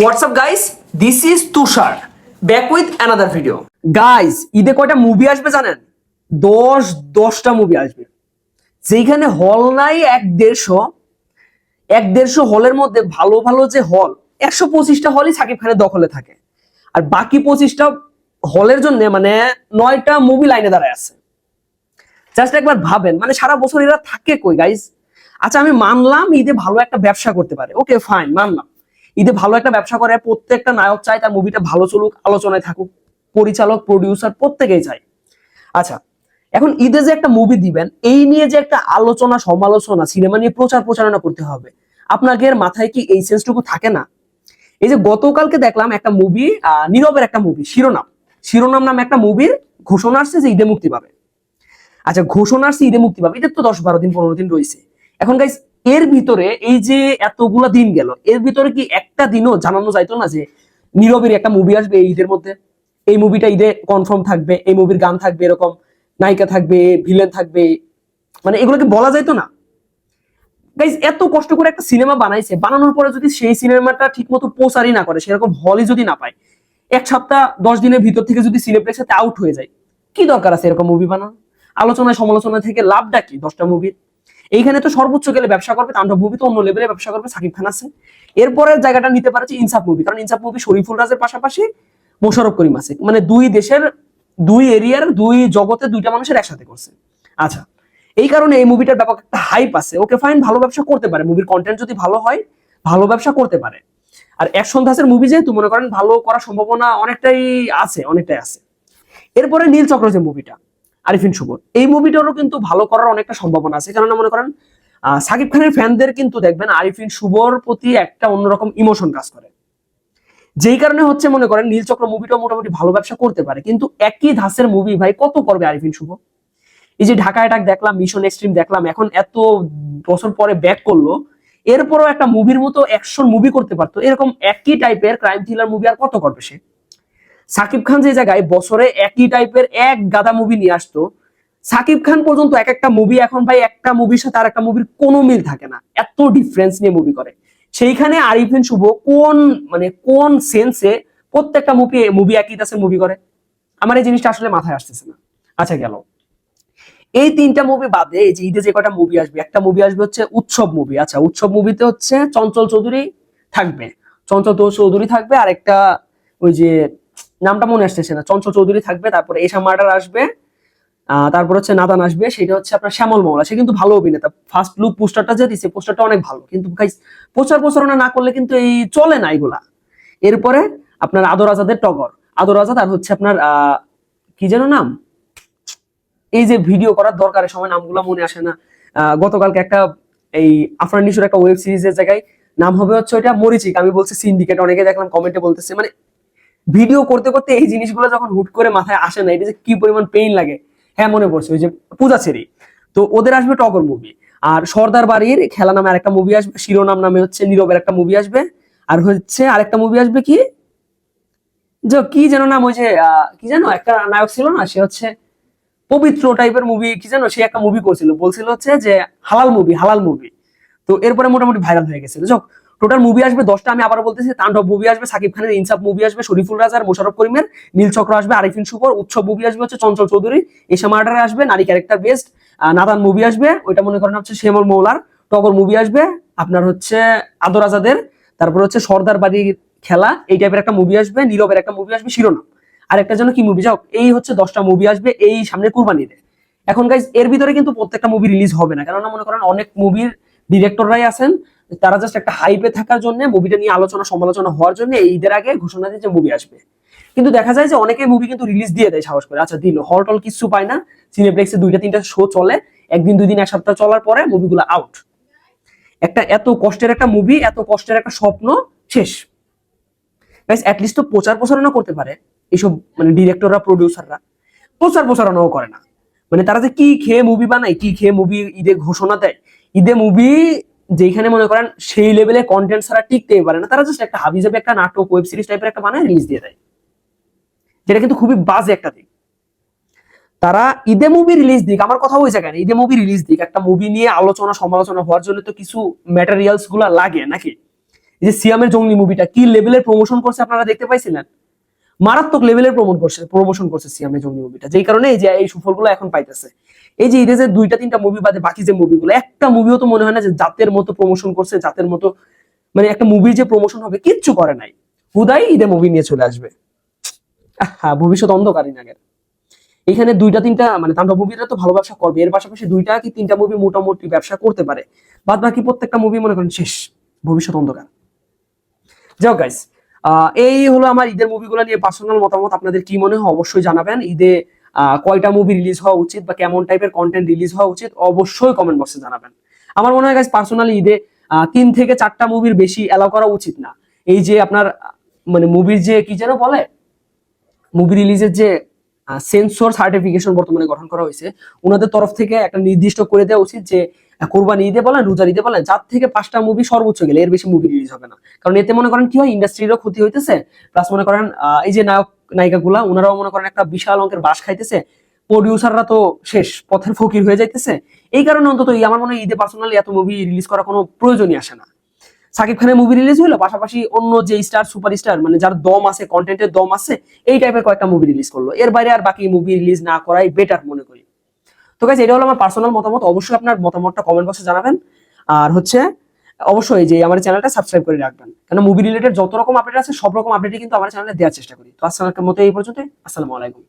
What's up guys this is Tushar back with another video guys ঈদে কয়টা movie আসবে জানেন? দশ, দশটা মুভি আসবে। যেখানে হল নাই এক দেড়শো এক দেড়শো হলের মধ্যে ভালো ভালো যে হল একশো পঁচিশটা হলই সাকিব খানের দখলে থাকে। আর বাকি পঁচিশটা হলের জন্য মানে নয়টা মুভি লাইনে দাঁড়ায় আছে। জাস্ট একবার ভাবেন মানে সারা বছর এরা থাকে কই গাইজ আচ্ছা আমি মানলাম ঈদে ভালো একটা ব্যবসা করতে পারে। ওকে ফাইন মানলাম। ঈদে ভালো একটা ব্যবসা করে, প্রত্যেকটা নায়ক চায় তার মুভিটা ভালো চলুক, আলোচনায় থাকুক, পরিচালক প্রডিউসার প্রত্যেকেই চায়। আচ্ছা এখন ঈদে যে একটা মুভি দিবেন, এই নিয়ে যে একটা আলোচনা, সমালোচনা, সিনেমা নিয়ে প্রচার প্রচারণা করতে হবে, আপনাকে মাথায় কি এই সেন্সটুকু থাকে না? এই যে গতকালকে দেখলাম একটা মুভি নীরবের একটা মুভি শিরোনাম। শিরোনাম নামে একটা মুভির ঘোষণা আসছে যে ঈদে মুক্তি পাবে। আচ্ছা ঘোষণা আসছে ঈদে মুক্তি পাবে। ঈদের তো দশ বারো দিন, পনেরো দিন রয়েছে। এখন গাইস এর ভিতরে এই যে এতগুলা দিন গেল, এর ভিতরে কি একটা দিনও জানানো যাইতো না যে নীরবের একটা মুভি আসবে এই ঈদের মধ্যে? এই মুভিটা ঈদে কনফার্ম থাকবে, এই মুভির গান থাকবে, এরকম নায়িকা থাকবে ভিলেন থাকবে মানে এগুলোকে বলা যাইতো না। গাইজ এত কষ্ট করে একটা সিনেমা বানাইছে, বানানোর পরে যদি সেই সিনেমাটা ঠিক মতো প্রচারই না করে, সেরকম হলই যদি না পায়, এক সপ্তাহ, দশ দিনের ভিতর থেকে যদি সিনেপ্লেক্সে আউট হয়ে যায়, কি দরকার আছে এরকম মুভি বানানো আলোচনায় সমালোচনা থেকে লাভটা কি দশটা মুভির এইখানে তো সর্বোচ্চ গেলে ব্যবসা করবে তাণ্ডব মুভি তো অন্য লেভেলে ব্যবসা করবে সাকিব খান আছে। এরপরের জায়গাটা নিতে পারে হচ্ছে ইনসাফ মুভি কারণ ইনসাফ মুভি শরীফুল রাজের পাশাপাশি মোশারফ করিম আছে। মানে দুই দেশের, দুই এরিয়ার দুই জগতে দুইটা মানুষের একসাথে করছে। আচ্ছা এই কারণে এই মুভিটার ব্যাপক একটা হাইপ আছে। ওকে ফাইন ভালো ব্যবসা করতে পারে। মুভির কন্টেন্ট যদি ভালো হয়, ভালো ব্যবসা করতে পারে। আর অ্যাকশন ধাসের মুভি যেহেতু, মনে করেন ভালো করার সম্ভাবনা অনেকটাই আছে অনেকটাই আছে। এরপরে নীল চক্র মুভিটা আরিফিন শুভ। এই মুভিটারও কিন্তু ভালো করার অনেকটা সম্ভাবনা আছে। কেননা মনে করেন সাকিব খানের ফ্যানদের কিন্তু দেখবেন আরিফিন শুভর প্রতি একটা অন্যরকম ইমোশন কাজ করে। যেই কারণে হচ্ছে মনে করেন নীলচক্র মুভিটাও মোটামুটি ভালো ব্যবসা করতে পারে। কিন্তু একই ধাসের মুভি ভাই কত করবে আরিফিন শুভ? এই যে ঢাকা অ্যাটাক দেখলাম মিশন এক্সট্রিম দেখলাম, এখন এত বছর পরে ব্যাক করল, এরপরও একটা মুভির মতো অ্যাকশন মুভি করতে পারতো। এরকম একই টাইপের ক্রাইম থ্রিলার মুভি আর কত করবে সে? সাকিব খান যে জায়গায় বছরে একই টাইপের এক গাদা মুভি নিয়ে আসতো, সাকিব খান পর্যন্ত এক একটা মুভি এখন ভাই একটা মুভির সাথে আর একটা মুভির কোনো মিল থাকে না। এত ডিফারেন্স নিয়ে মুভি করে। সেইখানে আরিফিন শুভ কোন মানে কোন সেন্সে প্রত্যেকটা মুভি মুভি একই দাসের মুভি করে? আমার এই জিনিসটা আসলে মাথায় আসতেছে না। আচ্ছা গেল। এই তিনটা মুভি বাদে যে ঈদে যে কটা মুভি আসবে, একটা মুভি আসবে হচ্ছে উৎসব মুভি আচ্ছা উৎসব মুভিতে হচ্ছে চঞ্চল চৌধুরী থাকবে। চঞ্চল চৌধুরী থাকবে আর একটা ওই যে নামটা মনে আসতেছে না। চঞ্চল চৌধুরী থাকবে, তারপরে এশা মার্ডার আসবে তারপর হচ্ছে নাদান আসবে, সেটা হচ্ছে আপনার শ্যামল মৌলা। সে কিন্তু ভালো অভিনেতা। ফার্স্ট লুক পোস্টারটা যে দিছে পোস্টারটা অনেক ভালো। কিন্তু প্রচার প্রচারণা না করলে কিন্তু এই চলে না এগুলা। এরপরে আপনার আদর আজাদের টগর। আদর আজাদ আর হচ্ছে আপনার কি যেন নাম? এই যে ভিডিও করার দরকারের সময় নামগুলো মনে আসে না। গতকালকে একটা এই আফরান নিশুর একটা ওয়েব সিরিজের জায়গায় নাম হবে হচ্ছে ওইটা মরিচিক। আমি বলছি সিন্ডিকেট অনেকে দেখলাম কমেন্টে বলতেছে। মানে ভিডিও করতে করতে এই জিনিসগুলো যখন হুট করে মাথায় আসে না এটা যে কি পরিমাণ পেইন লাগে হ্যাঁ মনে পড়ছে, ওই যে পূজা ছেড়ি তো ওদের আসবে টগর মুভি আর সর্দার বাড়ির খেলা নামে আরেকটা মুভি আসবে, শিরোনাম নামে হচ্ছে নীরবের একটা মুভি আসবে। আর হচ্ছে আরেকটা মুভি আসবে কি? যে কি যেন নাম ওই যে কি জানো একটা নায়ক ছিল না, সে হচ্ছে পবিত্র টাইপের মুভি কি জানো সে একটা মুভি করছিল। বলছিল হচ্ছে যে হালাল মুভি হালাল মুভি তো এরপরে মোটামুটি ভাইরাল হয়ে গেছিল। যাক টোটাল মুভি আসবে দশটা, আমি আবার বলতেছি, তাণ্ডব মুভি আসবে, সাকিব খানের ইনসাফ মুভি আসবে, শরীফুল রাজার মোশারফ করিমের নীলচক্র আসবে আরিফিন শুকর উৎসব মুভি আসবে, হচ্ছে চঞ্চল চৌধুরী এশা মার্ডারে আসবে, নারী ক্যারেক্টার বেস্ট নাদান মুভি আসবে, ওইটা মনে করেন হচ্ছে শ্যামল মৌলার, টগর মুভি আসবে, আপনার হচ্ছে আদর আজাদের, তারপর হচ্ছে সর্দার বাড়ির খেলা, এই টাইপের একটা মুভি আসবে, নীরবের একটা মুভি আসবে, শিরোনাম। আর একটা যেন কি মুভি যাও, এই হচ্ছে দশটা মুভি আসবে, এই সামনে কুরবানিতে এখন গাইজ এর ভিতরে কিন্তু প্রত্যেকটা মুভি রিলিজ হবে না, কেননা মনে করেন অনেক মুভির ডিরেক্টররাই আছেন তারা জাস্ট একটা হাইপে থাকার জন্য মুভিটা নিয়ে আলোচনা, সমালোচনা হওয়ার জন্য ঈদের আগে ঘোষণা দিয়ে যে মুভি আসবে। কিন্তু দেখা যায় যে অনেকে মুভি কিন্তু রিলিজ দিয়ে দেয় সাহস করে। আচ্ছা দিল হল টল কিছু পায় না সিনেপ্লেক্সে দুইটা, তিনটা শো চলে, একদিন দুই দিন এক সপ্তাহ চলার পরে মুভিগুলো আউট একটা এত কষ্টের একটা মুভি এত কষ্টের একটা স্বপ্ন, শেষ। অ্যাটলিস্ট তো প্রচার প্রচারণা করতে পারে, এইসব মানে ডিরেক্টররা প্রডিউসাররা প্রচার প্রচারণাও করে না। মানে তারা যে কি খেয়ে মুভি বানায়, কি খেয়ে মুভি ঈদে ঘোষণা দেয়, ঈদে মুভি যেখানে মনে করেন সেই লেভেলে কন্টেন্ট ছাড়া টিকতেই পারে না। তারা জাস্ট একটা হাবি একটা নাটক ওয়েব সিরিজ টাইপের একটা বানায় রিলিজ দিয়ে দেয়। যেটা কিন্তু খুবই বাজে একটা দিক। তারা ঈদে মুভি রিলিজ দিক, আমার কথা ওই জায়গায় ঈদে মুভি রিলিজ দিক, একটা মুভি নিয়ে আলোচনা, সমালোচনা হওয়ার জন্য তো কিছু ম্যাটেরিয়ালসগুলা লাগে নাকি? এই যে সিয়ামের জঙ্গলি মুভিটা কি লেভেলের প্রমোশন করছে আপনারা দেখতে পাইছিলেন? মারাত্মক লেভেলের প্রমোট করছে প্রমোশন করছে সিয়ামের জঙ্গলি মুভিটা যেই কারণে এই যে এই সুফলগুলো এখন পাইতেছে। এই যে যে দুইটা তিনটা মুভি বাদে বাকি যে মুভিগুলো একটা মুভিও তো মনে হয় না যে জাতের মতো প্রমোশন করছে, জাতের মতো মানে একটা মুভির যে প্রমোশন হবে, কিচ্ছু করে নাই। হুদাই ঈদে মুভি নিয়ে চলে আসবে। হ্যাঁ ভবিষ্যৎ অন্ধকারই নাগের এখানে দুইটা তিনটা মানে তাণ্ডব মুভিরা তো ভালো ব্যবসা করবে, এর পাশাপাশি দুইটা কি তিনটা মুভি মোটামুটি ব্যবসা করতে পারে। বাদ বাকি প্রত্যেকটা মুভি মনে করেন শেষ, ভবিষ্যৎ অন্ধকার। যাও গাইস এই হলো আমার ঈদের মুভিগুলো নিয়ে পার্সোনাল মতামত। আপনাদের কি মনে হয় অবশ্যই জানাবেন। ঈদে কয়টা মুভি রিলিজ হওয়া উচিত বা কেমন টাইপের কন্টেন্ট রিলিজ হওয়া উচিত অবশ্যই কমেন্ট বক্সে জানাবেন। আমার মনে হয় গাইস পার্সোনালি ঈদে তিন থেকে চারটা মুভির বেশি অ্যালাউ করা উচিত না। এই যে আপনার মানে মুভির যে কি যেন বলে? মুভি রিলিজের যে সেন্সর সার্টিফিকেশন বর্তমানে গঠন করা হয়েছে ওনাদের তরফ থেকে একটা নির্দিষ্ট করে দেওয়া উচিত যে কোরবানি ঈদে বলেন, রোজার ঈদে বলেন চার থেকে পাঁচটা মুভি সর্বোচ্চ গেলে এর বেশি মুভি রিলিজ হবে না। কারণ এতে মনে করেন কি হয় ইন্ডাস্ট্রিরও ক্ষতি হইতেছে প্লাস মনে করেন এই যে নায়ক, নায়িকাগুলা ওনারাও মনে করেন একটা বিশাল অঙ্কের বাস খাইতেছে প্রডিউসাররা তো শেষ, পথের ফকির হয়ে যাইতেছে। এই কারণে অন্তত আমার মনে হয় ঈদে পার্সোনালি এত মুভি রিলিজ করার কোনো প্রয়োজনই আসে না। সাকিব খানের মুভি রিলিজ হলো পাশাপাশি অন্য যে স্টার সুপার স্টার মানে যার দম আছে কন্টেন্টের দম আছে, এই টাইপের কয়েকটা মুভি রিলিজ করল। এর বাইরে আর বাকি মুভি রিলিজ না করাই বেটার মনে করি। তো গাইজ এটা হলো আমার পার্সোনাল মতামত। অবশ্যই আপনার মতামতটা কমেন্ট বক্সে জানাবেন। আর হচ্ছে, অবশ্যই যে আমার চ্যানেলটা সাবস্ক্রাইব করে রাখবেন। কেন মুভি রিলেটেড যত রকম আপডেট আছে, সব রকম আপডেটই কিন্তু আমার চ্যানেলে দেওয়ার চেষ্টা করি। তো আজকের মতো এই পর্যন্ত আসসালামু আলাইকুম।